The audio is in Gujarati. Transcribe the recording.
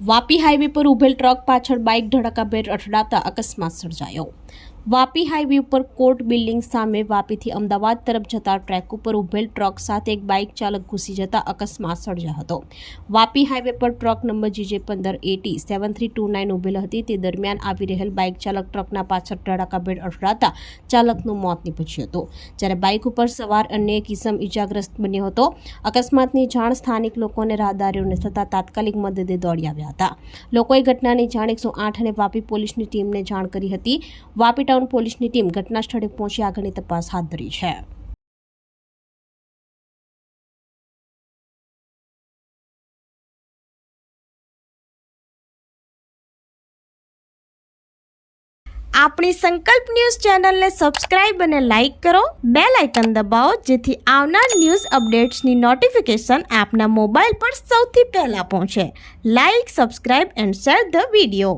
વાપી હાઈવે પર ઉભેલ ટ્રક પાછળ બાઇક ધડાકાભેર અથડાતા અકસ્માત સર્જાયો. વાપી હાઈવે ઉપર કોર્ટ બિલ્ડિંગ સામે વાપીથી અમદાવાદ તરફ જતા ટ્રેક ઉપર ઉભેલ ટ્રક સાથે એક બાઇક ચાલક ઘૂસી જતા અકસ્માત સર્જાયો હતો. વાપી હાઈવે પર ટ્રક નંબર જીજે પંદર AT seven three two nine ઉભેલ હતી. તે દરમિયાન આવી રહેલ બાઇક ચાલક ટ્રકના પાછળ ધડાકાભેર અથડાતા ચાલકનું મોત નીપજ્યું હતું. જ્યારે બાઇક ઉપર સવાર અન્ય એક ઇસમ ઇજાગ્રસ્ત બન્યો હતો. અકસ્માતની જાણ સ્થાનિક લોકોને રાહદારીઓને થતાં તાત્કાલિક મદદે દોડી આવ્યા હતા. લોકોએ ઘટનાની જાણ એકસો આઠ અને વાપી પોલીસની ટીમને જાણ કરી હતી. વાપી ટાઉન પોલીસની ટીમ ઘટના સ્થળે પહોંચી આગળની તપાસ હાથ ધરી છે. આપણી સંકલ્પ ન્યૂઝ ચેનલને સબસ્ક્રાઇબ અને લાઇક કરો. બે લાઇકન દબાવો, જેથી આવનાર ન્યૂઝ અપડેટ્સની નોટિફિકેશન આપના મોબાઈલ પર સૌથી પહેલાં પહોંચે. Like, subscribe and share the video.